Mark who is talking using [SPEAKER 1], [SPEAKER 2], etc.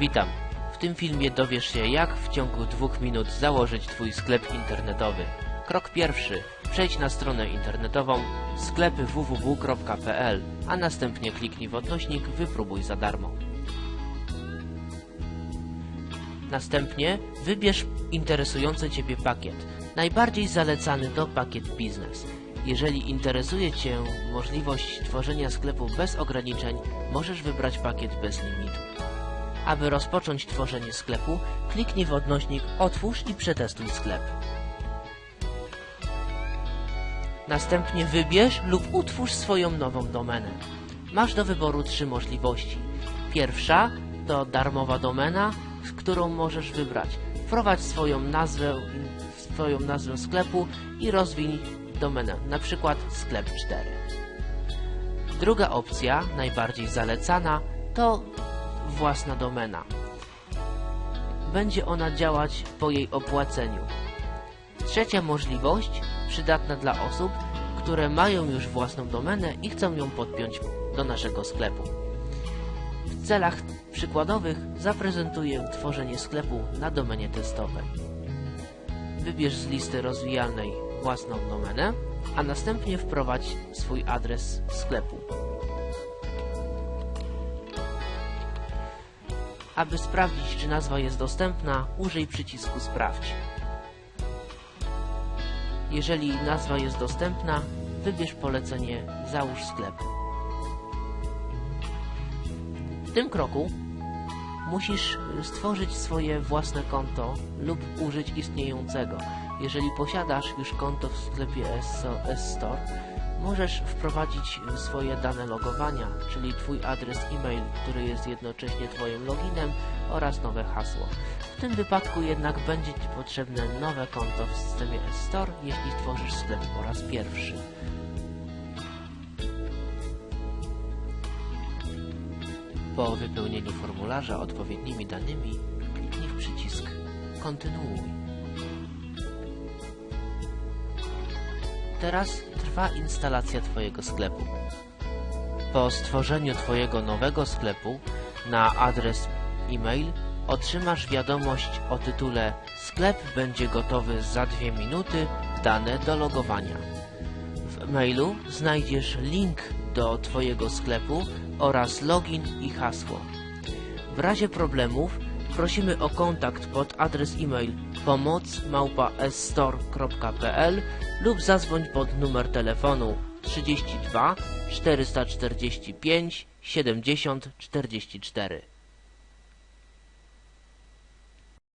[SPEAKER 1] Witam. W tym filmie dowiesz się jak w ciągu dwóch minut założyć Twój sklep internetowy. Krok pierwszy. Przejdź na stronę internetową sklepy www.pl, a następnie kliknij w odnośnik Wypróbuj za darmo. Następnie wybierz interesujący Ciebie pakiet. Najbardziej zalecany to pakiet biznes. Jeżeli interesuje Cię możliwość tworzenia sklepu bez ograniczeń, możesz wybrać pakiet bez limitu. Aby rozpocząć tworzenie sklepu, kliknij w odnośnik Otwórz i przetestuj sklep. Następnie wybierz lub utwórz swoją nową domenę. Masz do wyboru trzy możliwości. Pierwsza to darmowa domena, z którą możesz wybrać. Wprowadź swoją nazwę, swoją nazwę sklepu i rozwij domenę, na przykład sklep 4. Druga opcja, najbardziej zalecana, to własna domena. Będzie ona działać po jej opłaceniu. Trzecia możliwość, przydatna dla osób, które mają już własną domenę i chcą ją podpiąć do naszego sklepu. W celach przykładowych zaprezentuję tworzenie sklepu na domenie testowej. Wybierz z listy rozwijalnej własną domenę, a następnie wprowadź swój adres sklepu. Aby sprawdzić, czy nazwa jest dostępna, użyj przycisku Sprawdź. Jeżeli nazwa jest dostępna, wybierz polecenie Załóż sklep. W tym kroku musisz stworzyć swoje własne konto lub użyć istniejącego. Jeżeli posiadasz już konto w sklepie S-Store, możesz wprowadzić swoje dane logowania, czyli Twój adres e-mail, który jest jednocześnie Twoim loginem oraz nowe hasło. W tym wypadku jednak będzie Ci potrzebne nowe konto w systemie S-Store, jeśli tworzysz sklep po raz pierwszy. Po wypełnieniu formularza odpowiednimi danymi kliknij w przycisk Kontynuuj. Teraz trwa instalacja Twojego sklepu. Po stworzeniu Twojego nowego sklepu na adres e-mail otrzymasz wiadomość o tytule Sklep będzie gotowy za dwie minuty, dane do logowania. W mailu znajdziesz link do Twojego sklepu oraz login i hasło. W razie problemów prosimy o kontakt pod adres e-mail pomoc@store.pl lub zadzwoń pod numer telefonu 32 445 70 44.